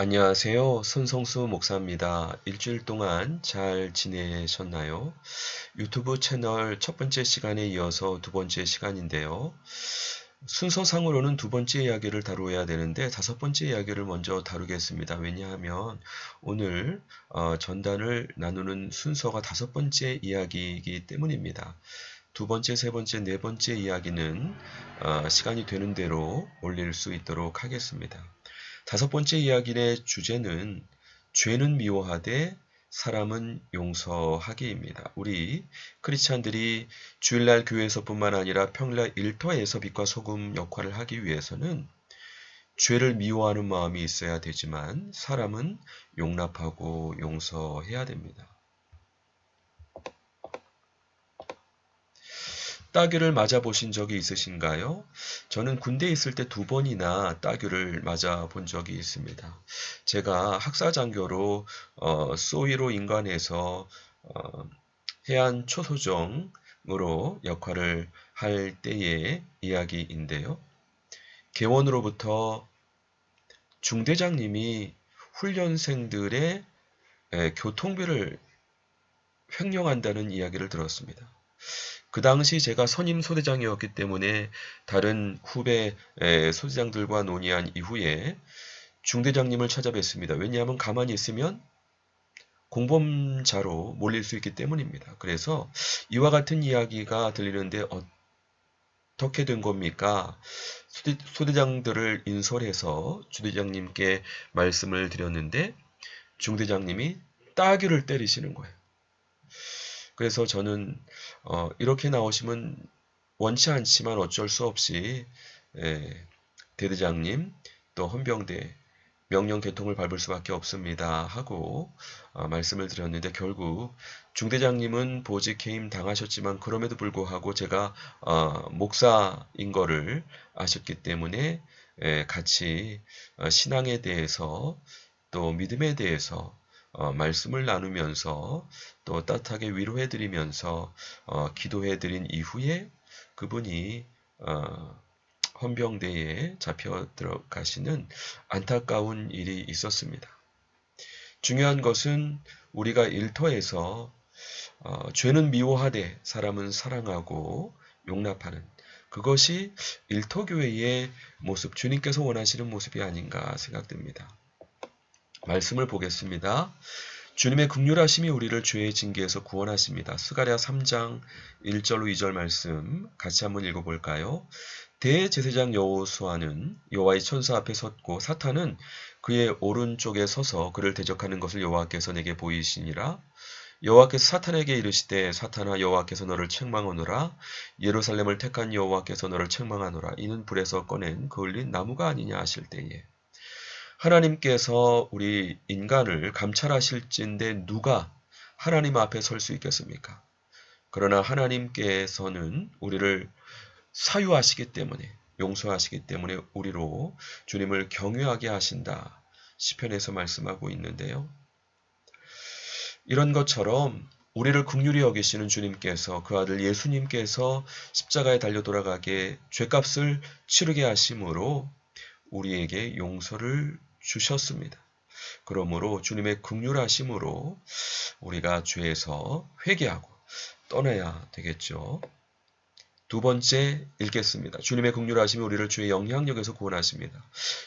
안녕하세요. 손성수 목사입니다. 일주일 동안 잘 지내셨나요? 유튜브 채널 첫 번째 시간에 이어서 두 번째 시간인데요. 순서상으로는 두 번째 이야기를 다루어야 되는데 다섯 번째 이야기를 먼저 다루겠습니다. 왜냐하면 오늘 어, 전단을 나누는 순서가 다섯 번째 이야기이기 때문입니다. 두 번째, 세 번째, 네 번째 이야기는 어, 시간이 되는 대로 올릴 수 있도록 하겠습니다. 다섯 번째 이야기의 주제는 죄는 미워하되 사람은 용서하기입니다. 우리 크리스찬들이 주일날 교회에서뿐만 아니라 평일날 일터에서 빛과 소금 역할을 하기 위해서는 죄를 미워하는 마음이 있어야 되지만 사람은 용납하고 용서해야 됩니다. 따귀를 맞아보신 적이 있으신가요? 저는 군대에 있을 때 두 번이나 따귀를 맞아본 적이 있습니다. 제가 학사장교로 어, 소위로 인간에서 어, 해안 초소정으로 역할을 할 때의 이야기인데요. 개원으로부터 중대장님이 훈련생들의 에, 교통비를 횡령한다는 이야기를 들었습니다. 그 당시 제가 선임 소대장이었기 때문에 다른 후배 소대장들과 논의한 이후에 중대장님을 찾아뵙습니다. 왜냐하면 가만히 있으면 공범자로 몰릴 수 있기 때문입니다. 그래서 이와 같은 이야기가 들리는데 어떻게 된 겁니까? 소대, 장들을 인솔해서 주대장님께 말씀을 드렸는데 중대장님이 따귀를 때리시는 거예요. 그래서 저는 어, 이렇게 나오시면 원치 않지만 어쩔 수 없이 예, 대대장님 또 헌병대 명령 개통을 밟을 수밖에 없습니다 하고 어, 말씀을 드렸는데 결국 중대장님은 보직 해임 당하셨지만 그럼에도 불구하고 제가 어, 목사인 거를 아셨기 때문에 예, 같이 어, 신앙에 대해서 또 믿음에 대해서 어, 말씀을 나누면서 또 따뜻하게 위로해드리면서 어, 기도해드린 이후에 그분이 어, 헌병대에 잡혀 들어가시는 안타까운 일이 있었습니다. 중요한 것은 우리가 일터에서 어, 죄는 미워하되 사람은 사랑하고 용납하는 그것이 일터교회의 모습, 주님께서 원하시는 모습이 아닌가 생각됩니다. 말씀을 보겠습니다. 주님의 극률하심이 우리를 죄의 징계에서 구원하십니다. 스가랴 3장 1절로 2절 말씀 같이 한번 읽어볼까요? 대제사장 여호수아는 여호와의 천사 앞에 섰고 사탄은 그의 오른쪽에 서서 그를 대적하는 것을 여호와께서 내게 보이시니라. 여호와께서 사탄에게 이르시되 사탄아 여호와께서 너를 책망하노라 예루살렘을 택한 여호와께서 너를 책망하노라 이는 불에서 꺼낸 그을린 나무가 아니냐 하실 때에 하나님께서 우리 인간을 감찰하실진데 누가 하나님 앞에 설 수 있겠습니까? 그러나 하나님께서는 우리를 사유하시기 때문에 용서하시기 때문에 우리로 주님을 경외하게 하신다. 시편에서 말씀하고 있는데요. 이런 것처럼 우리를 국률이 여기시는 주님께서 그 아들 예수님께서 십자가에 달려 돌아가게 죄값을 치르게 하심으로 우리에게 용서를 주셨습니다. 그러므로 주님의 극률하심으로 우리가 죄에서 회개하고 떠나야 되겠죠. 두 번째 읽겠습니다. 주님의 극률하심이 우리를 주의 영향력에서 구원하십니다.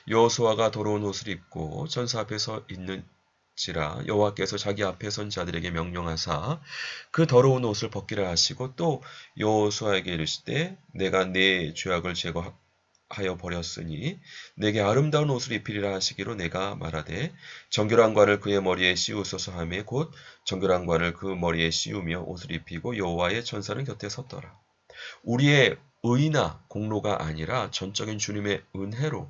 여호수아가 더러운 옷을 입고 전사 앞에서 있는지라 여호와께서 자기 앞에 선 자들에게 명령하사 그 더러운 옷을 벗기라 하시고 또 여호수아에게 이르시되 내가 내 죄악을 제거 하여 버렸으니 내게 아름다운 옷을 입히리라 하시기로 내가 말하되 정결한 관을 그의 머리에 씌우소서 하매 곧 정결한 관을 그 머리에 씌우며 옷을 입히고 여호와의 천사는 곁에 섰더라. 우리의 의나 공로가 아니라 전적인 주님의 은혜로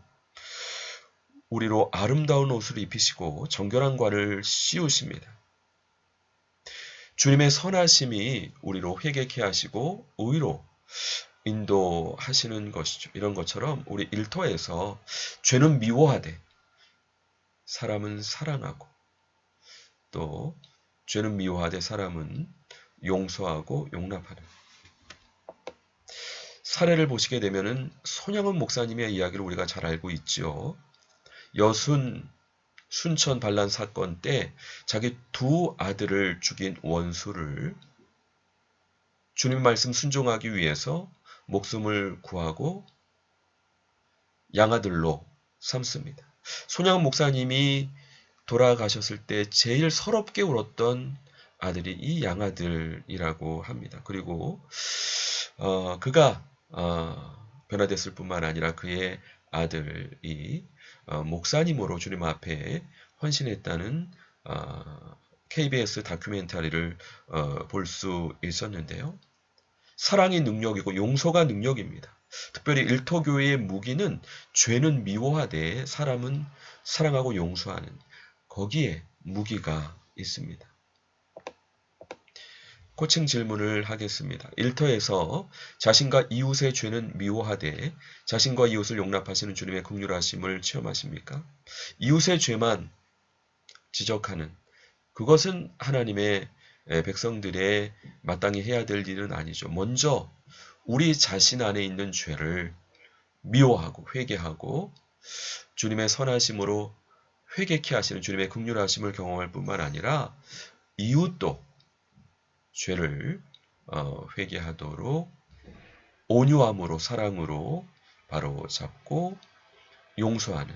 우리로 아름다운 옷을 입히시고 정결한 관을 씌우십니다. 주님의 선하심이 우리로 회개케 하시고 의로 인도하시는 것이죠. 이런 것처럼 우리 일터에서 죄는 미워하되 사람은 사랑하고 또 죄는 미워하되 사람은 용서하고 용납하는 사례를 보시게 되면은 손양은 목사님의 이야기를 우리가 잘 알고 있죠. 여순 순천 반란 사건 때 자기 두 아들을 죽인 원수를 주님 말씀 순종하기 위해서 목숨을 구하고 양아들로 삼습니다. 손양 목사님이 돌아가셨을 때 제일 서럽게 울었던 아들이 이 양아들이라고 합니다. 그리고 어, 그가 어, 변화됐을 뿐만 아니라 그의 아들이 어, 목사님으로 주님 앞에 헌신했다는 어, KBS 다큐멘터리를 어, 볼 수 있었는데요. 사랑이 능력이고 용서가 능력입니다. 특별히 일터교회의 무기는 죄는 미워하되 사람은 사랑하고 용서하는 거기에 무기가 있습니다. 코칭 질문을 하겠습니다. 일터에서 자신과 이웃의 죄는 미워하되 자신과 이웃을 용납하시는 주님의 긍휼하심을 체험하십니까? 이웃의 죄만 지적하는 그것은 하나님의 백성들의 마땅히 해야 될 일은 아니죠. 먼저 우리 자신 안에 있는 죄를 미워하고 회개하고 주님의 선하심으로 회개케 하시는 주님의 긍휼하심을 경험할 뿐만 아니라 이웃도 죄를 어, 회개하도록 온유함으로 사랑으로 바로 잡고 용서하는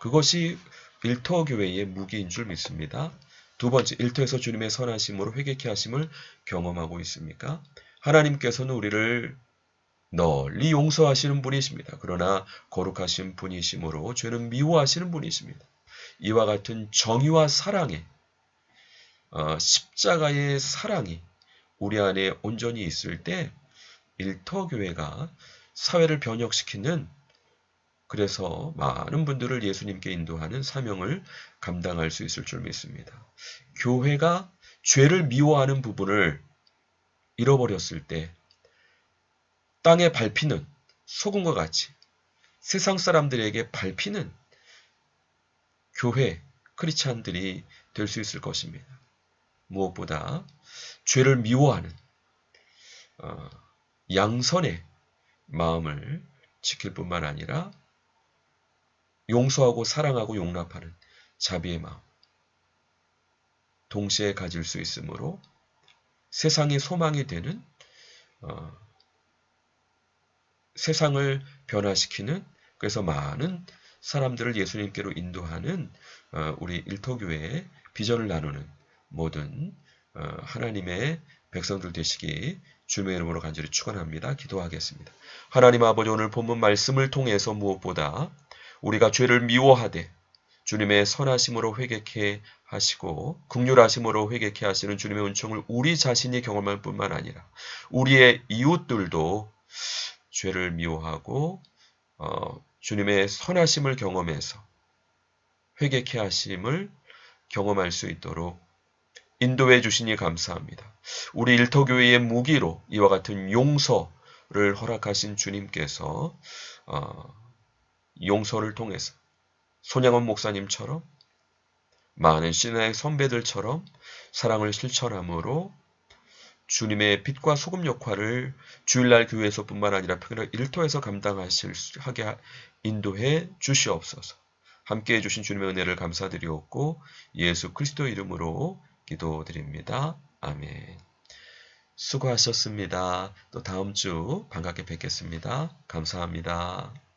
그것이 일터 교회의 무기인 줄 믿습니다. 두 번째, 일터에서 주님의 선하심으로 회개케 하심을 경험하고 있습니까? 하나님께서는 우리를 널리 용서하시는 분이십니다. 그러나 거룩하신 분이심으로 죄는 미워하시는 분이십니다. 이와 같은 정의와 사랑에 어, 십자가의 사랑이 우리 안에 온전히 있을 때 일터교회가 사회를 변혁시키는 그래서 많은 분들을 예수님께 인도하는 사명을 감당할 수 있을 줄 믿습니다. 교회가 죄를 미워하는 부분을 잃어버렸을 때 땅에 밟히는 소금과 같이 세상 사람들에게 밟히는 교회 크리스찬들이 될 수 있을 것입니다. 무엇보다 죄를 미워하는 어, 양선의 마음을 지킬 뿐만 아니라 용서하고 사랑하고 용납하는 자비의 마음 동시에 가질 수 있으므로 세상의 소망이 되는 어, 세상을 변화시키는 그래서 많은 사람들을 예수님께로 인도하는 어, 우리 일터교회의 비전을 나누는 모든 어, 하나님의 백성들 되시기 주님의 이름으로 간절히 축원합니다. 기도하겠습니다. 하나님 아버지 오늘 본문 말씀을 통해서 무엇보다 우리가 죄를 미워하되 주님의 선하심으로 회개케 하시고 극률하심으로 회개케 하시는 주님의 은총을 우리 자신이 경험할 뿐만 아니라 우리의 이웃들도 죄를 미워하고 어, 주님의 선하심을 경험해서 회개케 하심을 경험할 수 있도록 인도해 주시니 감사합니다. 우리 일터교회의 무기로 이와 같은 용서를 허락하신 주님께서 어, 용서를 통해서 손양원 목사님처럼 많은 신의 선배들처럼 사랑을 실천함으로 주님의 빛과 소금 역할을 주일날 교회에서 뿐만 아니라 평일 일터에서 감당하실 하게 인도해 주시옵소서. 함께 해주신 주님의 은혜를 감사드리옵고 예수 그리스도 이름으로 기도드립니다. 아멘. 수고하셨습니다. 또 다음 주 반갑게 뵙겠습니다. 감사합니다.